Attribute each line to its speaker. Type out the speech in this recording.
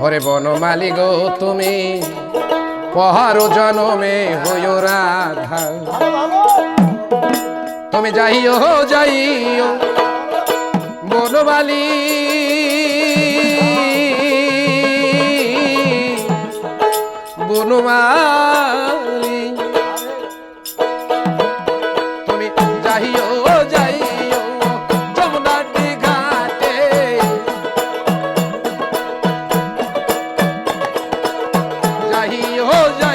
Speaker 1: হরে বন মালিগ তুমি পহার জনমে হইও রাধা। তুমি যাইও যাইও বনমালি বনমালি जाही हो जा